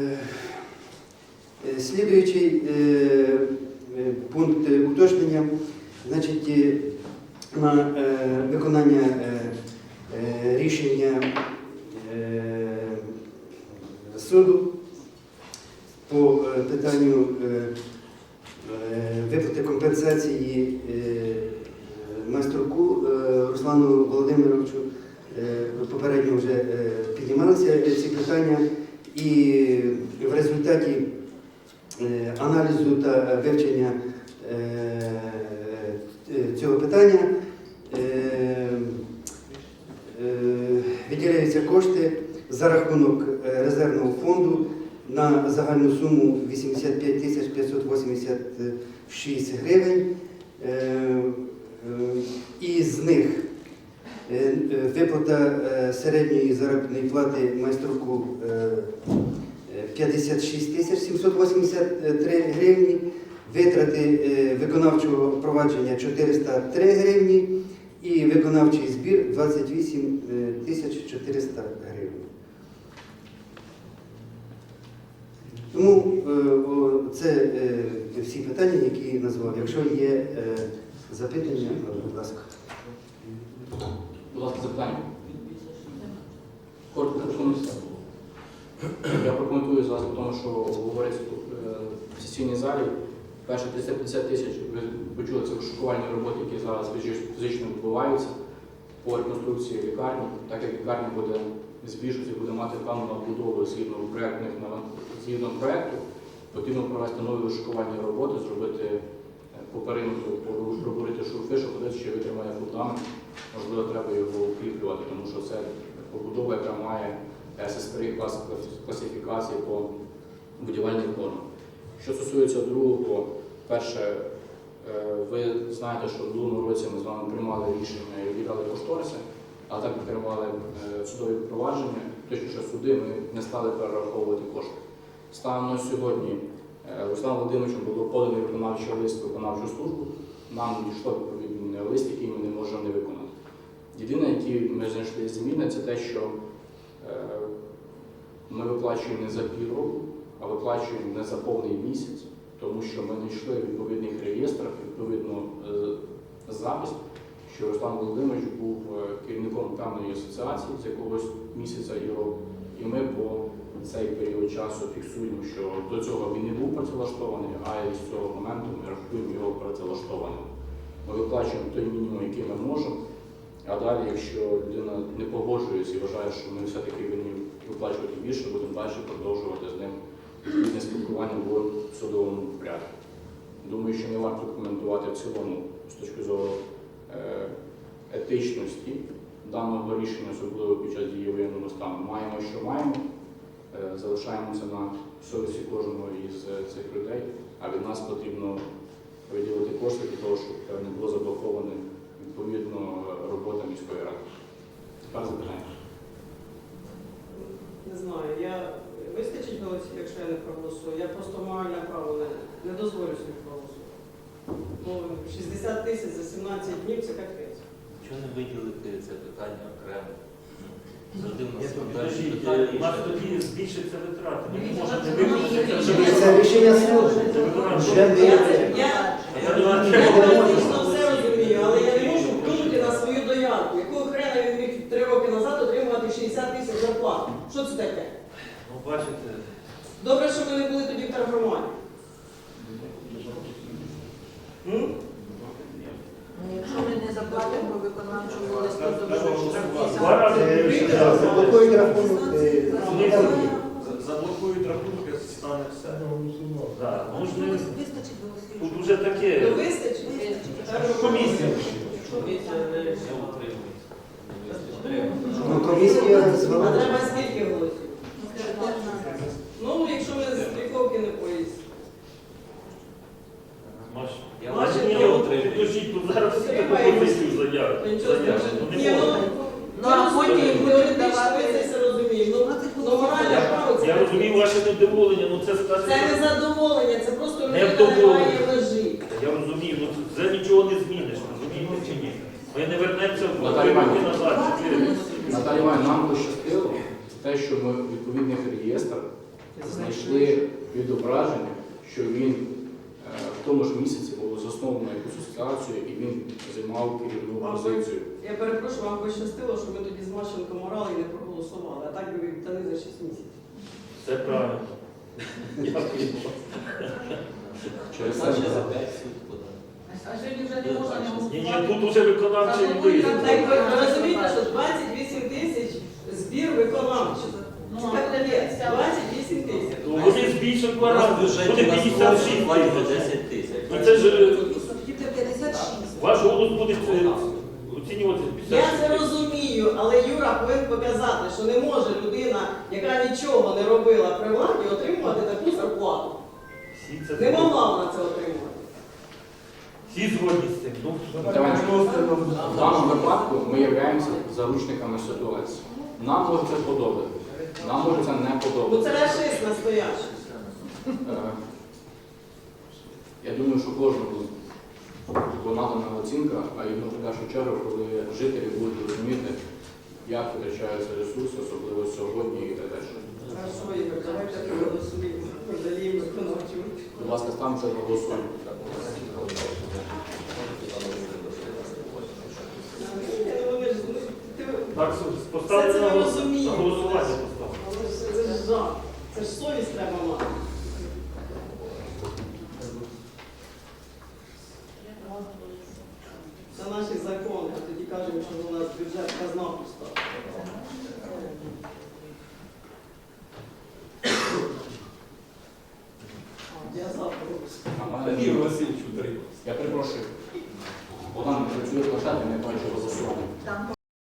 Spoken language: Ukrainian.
Е, Слідуючий е, е, пункт уточнення, значить, на виконання рішення суду по питанню виплати компенсації майструку Руслану Володимировичу. Попередньо вже піднімалися ці питання, і в результаті е, аналізу та вивчення е, е, цього питання виділяються кошти за рахунок резервного фонду на загальну суму 85 тисяч 586 гривень. І з них виплата середньої заробітної плати майструку е, е, 56 тисяч 783 гривні, витрати е, виконавчого провадження 403 гривні і виконавчий збір 28 е, тисяч 400 гривень. Тому е, це е, всі питання, які назвав. Якщо є е, запитання, будь ласка. Будь ласка, запитання. Коротко прокоментуйте. Я прокоментую зараз тому, що говориться тут, е, в сесійній залі. Перше 350 тисяч, ви почули, це розшукувальні роботи, які зараз фізично- відбуваються по реконструкції лікарні. Так як лікарня буде збільшуватися, буде мати певну надбудову згідно проектних на- згідно проекту, потрібно провести нові розшукувальні роботи, зробити е, по периметру, пробурити шурфи, щоб подивитися, чи витримає фундамент. Можливо, треба його укріплювати, тому що це побудова, яка має ССПР класифікації по будівельних нормам. Що стосується другого, перше, е, ви знаєте, що в минулому році ми з вами приймали рішення і виділяли кошториси, а так підтримували е, судові провадження, точніше суди, ми не стали перераховувати кошти. Станом на сьогодні е, Руслан Володимировичем було поданий виконавчий лист виконавчу службу. Нам дійшло відповідний лист, який ми не можемо не виконати. Єдине, які ми знайшли зміни, це те, що ми виплачуємо не за півроку, а виплачуємо не за повний місяць, тому що ми знайшли в відповідних реєстрах відповідно е, запис, що Руслан Володимирович був е, керівником певної асоціації з якогось місяця і року. І ми по цей період часу фіксуємо, що до цього він не був працевлаштований, а з цього моменту ми рахуємо його працевлаштованим. Ми виплачуємо той мінімум, який ми можемо. А далі, якщо людина не погоджується і вважає, що ми все-таки винні виплачувати більше, будемо далі продовжувати з ним відповідне спілкування в судовому порядку. Думаю, що не варто коментувати в цілому з точки зору е, етичності даного рішення, особливо під час дії воєнного стану. Маємо, що маємо, е, залишаємося на совісті кожного із е, цих людей, а від нас потрібно виділити кошти для того, щоб не було заблоковане відповідно робота міської ради. Тепер запитання. Не знаю, я вистачить голосів, якщо я не проголосую. Я просто моральне право не, не дозволю собі проголосувати. Ну, 60 тисяч за 17 днів це капець. Чого не виділити це питання окремо? Завжди в Я нас тут питання. е, у нас тоді збільшиться витрати. Ми не Дивіться, можемо це рішення суду. Я, не- це- я, А я думаю, я треба практично все розумію, але я не можу вплинути на доярку. Якого хрена він міг три роки назад отримувати 60 тисяч зарплат? Що це таке? Ну, бачите, Добре, що ми не були тоді в тергромані. Ну, Якщо ми не заплатимо виконавчому листу, то вже Два рази більше за- Заблокують рахунок. е, За- заблокують рахунки, стане все. Да, ну ж не- Вистачить голосів. Тут уже Ну таке. вистачить? Вистачить. Комісія. Все. Ну, комісія А звела. треба скільки голосів? Ну, якщо ми з Тріковки не поїсть. Маш, Я Маш, бачу, ні, я от утримую. підождіть, тут зараз всі таку позицію заяву. Нічого. Ну, Ні, ну. Ну, а потім теоретично давати- ми це все розуміємо. Ну, ну моральне право це Я розумію ваше невдоволення, ну це Це не задоволення, це просто людина не Невдоволення. має межі. Я розумію, ну це нічого не зміниш, розумієте чи ні? Ми не вернемося в Наталія роки Іванівна. назад. чотири. Наталія Іванівна, нам пощастило те, що ми в відповідних реєстрах знайшли відображення, що він е, в тому ж місяці було засновано якусь асоціацію і він займав керівну позицію. Я перепрошую, вам пощастило, що ми тоді з Марченко морали і не проголосували, а так би віддали за 6 місяців. Це правильно. Дякую. Через це за 5 суд подати. А сьогодні вже не можна не Ні, ні, тут уже виконавчий Та, ну, виїзд. так, Так ви розумієте, що 28 тисяч збір виконавчий. Ну, Це капець, 28 тисяч. Ну, Вони збільшили У два рази. Буде 56 сьогодні платять тисяч. 10 тисяч. Ну це ж е, 56. ваш голос буде е, оцінюватися Я 56 це тисяч. розумію, але Юра повинен показати, що не може людина, яка нічого не робила при владі, отримувати таку зарплату. Всі це Не могла вона це отримати. Всі згодні з цим. Ну, Давайте. В даному випадку ми являємося заручниками ситуації. Нам може це подобати, нам може це не Ну це подобати. расист настоящий. Е, Я думаю, що кожному вона дана оцінка, а і в першу чергу, коли жителі будуть розуміти, як витрачаються ресурси, особливо сьогодні і так далі. Хорошо, Ігор, давайте проголосуємо. Подаліємо виконавчу. Будь ласка, там вже голосуємо. Ні, ну вони ж, ну, ти- Так, Все це ми розуміємо. голосування. але ж Це ж жах. Це ж совість треба мати.